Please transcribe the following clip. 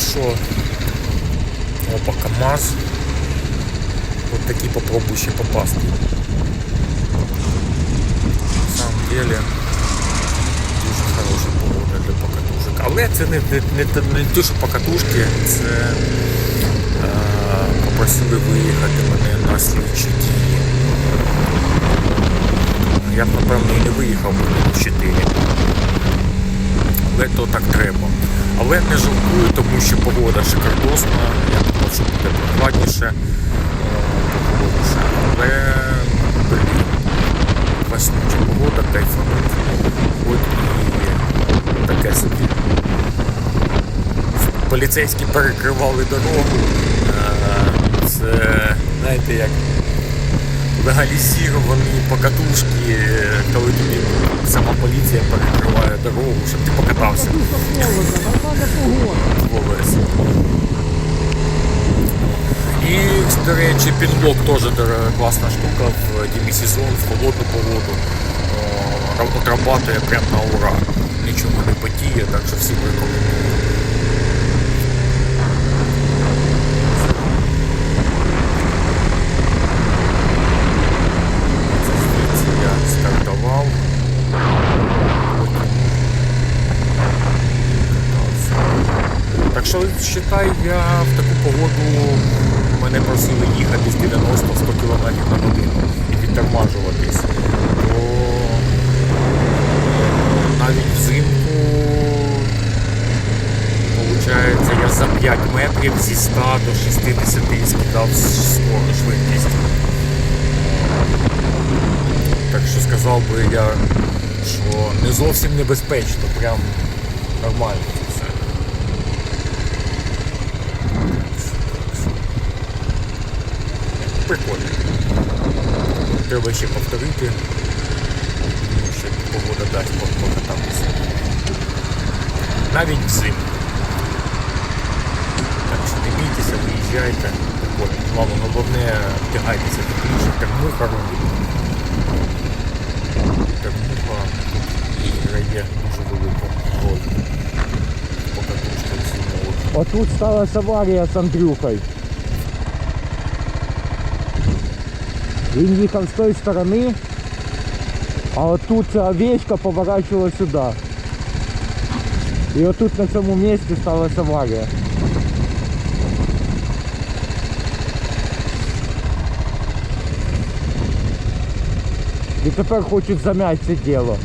що. Опа, КАМАЗ. От такі попробуй ще попасти. На самом деле дуже хороша погода для покатушок. Але це не, не, не, не те, що покатушки, це е, попросили виїхати мене на слідчі дії. Я б напевно і не виїхав в 4. Але то так треба. Але не жалкую, тому що погода шикардосна. Я думав, що буде прохладніше, е. Але блін, класнюча погода, кайфануть. От і таке собі. Поліцейські перекривали дорогу. Е, Це, знаєте, як легалізовані покатушки, е, коли тобі сама дорогу, щоб ти покатався. І, до речі, пінблок теж класна штука в демісезон, в холодну погоду. Отрабатує прямо на ура. Нічого не потіє, так що всі рекомендую. Це звідси я стартував. Потім катався. Так що вважай, я в таку погоду мене просили їхати з 90-100 км на годину і відтормажуватись. То навіть взимку Получається, я за 5 метрів зі 100 до 60 скидав швидкість. Так що сказав би я, що не зовсім небезпечно, прям нормально це все. Прикольно. Треба ще повторити. Що погода дасть по- покататися. Навіть взимку. Так що не бійтеся, виїжджайте. Мало, головне вдягайтеся тепліше, термуха робить. Термуха тут грає дуже велику роль. Покатушка зимових. Отут сталася аварія з Андрюхою. Він їхав з тої сторони, а отут ця овечка поворачувала сюди. І отут на цьому місці сталася аварія. І тепер хочуть зам'яти це діло.